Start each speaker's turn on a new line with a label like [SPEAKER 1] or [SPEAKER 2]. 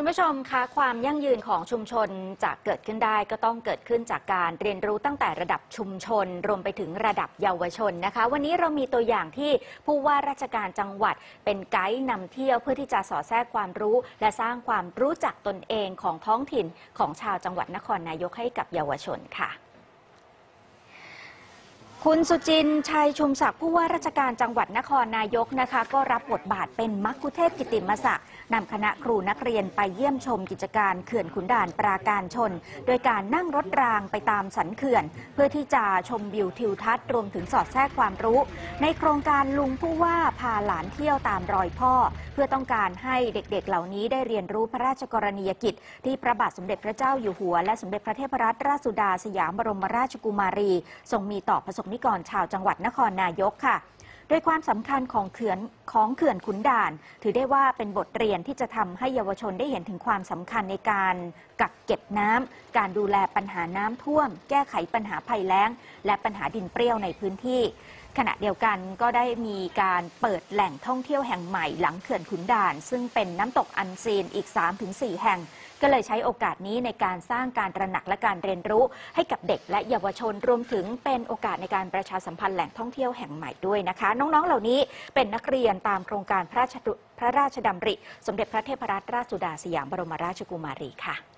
[SPEAKER 1] คุณผู้ชมคะความยั่งยืนของชุมชนจะเกิดขึ้นได้ก็ต้องเกิดขึ้นจากการเรียนรู้ตั้งแต่ระดับชุมชน รวมไปถึงระดับเยาวชนนะคะ วันนี้เรามีตัวอย่างที่ผู้ว่าราชการจังหวัด เป็นไกด์นำเที่ยวเพื่อที่จะสอดแทรกความรู้ และสร้างความรู้จักตนเองของท้องถิ่นของชาวจังหวัดนครนายกให้กับเยาวชนค่ะ คุณสุจินชัยชุมศักดิ์ผู้ว่าราชการจังหวัดนครนายกนะคะ ก็รับบทบาทเป็นมัคคุเทศก์กิติมศักดิ์นำคณะครูนักเรียนไปเยี่ยมชมกิจการเขื่อนขุนด่านปราการชน โดยการนั่งรถรางไปตามสันเขื่อน เพื่อที่จะชมวิวทิวทัศน์รวมถึงสอดแทรกความรู้ ในโครงการลุงผู้ว่าพาหลานเที่ยวตามรอยพ่อ เพื่อต้องการให้เด็กๆเหล่านี้ได้เรียนรู้พระราชกรณียกิจ ที่พระบาทสมเด็จพระเจ้าอยู่หัว และสมเด็จพระเทพรัตนราชสุดาสยามบรมราชกุมารีทรงมีต่อประสบนิกรชาวจังหวัดนครนายกค่ะ โดยความสำคัญของเขื่อนของเขื่อนขุนด่าน ถือได้ว่าเป็นบทเรียนที่จะทำให้เยาวชนได้เห็นถึงความสำคัญในการกักเก็บน้ำการดูแลปัญหาน้ำท่วม แก้ไขปัญหาภัยแล้ง และปัญหาดินเปรี้ยวในพื้นที่ ขณะเดียวกันก็ได้มีการเปิดแหล่งท่องเที่ยวแห่งใหม่หลังเขื่อนขุนด่าน ซึ่งเป็นน้ำตกอันซีนอีก 3-4 แห่ง ก็เลยใช้โอกาสนี้ในการสร้างการตระหนักและการเรียนรู้ ให้กับเด็กและเยาวชนรวมถึงเป็นโอกาสในการประชาสัมพันธ์แหล่งท่องเที่ยวแห่งใหม่ด้วยนะคะ น้องๆ เหล่านี้เป็นนักเรียนตามโครงการพระราชพระราชดำริ สมเด็จพระเทพรัตนราชสุดาสยามบรมราชกุมารีค่ะ